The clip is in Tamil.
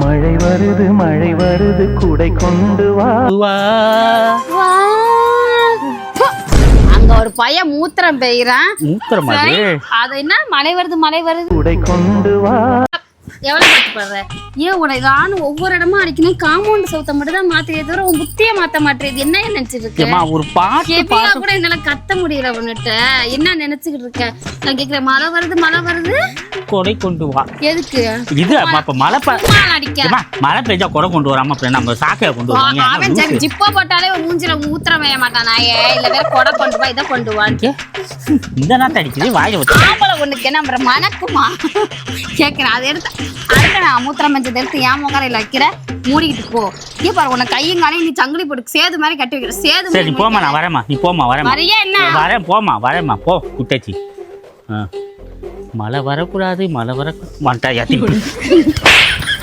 மழை வருது மழை வருது குடை கொண்டு வா. அங்க ஒரு பையன் மூத்திரம் பெய்யறான் மூத்திரம் அது? என்ன? மழை வருது மழை வருது. குடை கொண்டு வா. எவ்வளவு கஷ்டப்படுற? ஏன் உனக்கு நானும் ஒவ்வொரு இடமா அடிக்கணும்? காம்பவுண்ட் சவுத்த மட்டும் தான் மாத்திரே தவிர உன் புத்திய மாத்த மாட்டேது என்ன நினைச்சிட்டு இருக்க? ஏம்மா ஒரு பாட்டு கூட என்னால கத்த முடியல உன்கிட்ட. என்ன நினைச்சுக்கிட்டு இருக்க? நான் கேக்குறேன் மழை வருது மழை வருது. கொடை கொண்டு வா. எதுக்கு? இது அம்மா இப்ப மழை ப- சும்மா அடிக்க ஏம்மா, மழை பெஞ்சா கொடை கொண்டு வராம அப்புறம் நம்ம சாக்கையை கொண்டு வருவாங்க? ஜிப்பா போட்டாலே உன் மூஞ்சில மூத்திரம் வைய மாட்டான்? நாயே இல்ல வேற கொடை கொண்டு வா இதை கொண்டு வான்னு இந்த நாட்டு அடிக்குது வாயில வச்சு. ஆம்பளை ஒண்ணுக்கு அப்புறம் மணக்குமா? கேக்குறேன் அதை எடுத்து. அடுத்த நான் மூத்திரம் மஞ்சள் எடுத்து என் முகரையில வைக்கிற. மூடிக்கிட்டு போ. ஏ பாரு உனக்கு கையும் காலையும் நீ சங்கிலி போட்டு சேது மாதிரி கட்டி வைக்கிற. சேது சரி நீ போமா நான் வரேம்மா. நீ போமா வரேம்மா. வரியா என்ன? வரேன் போமா வரேம்மா. போ குட்டச்சி. ஆ. மழை வரக்கூடாது மழை வர மாட்டா யாத்தி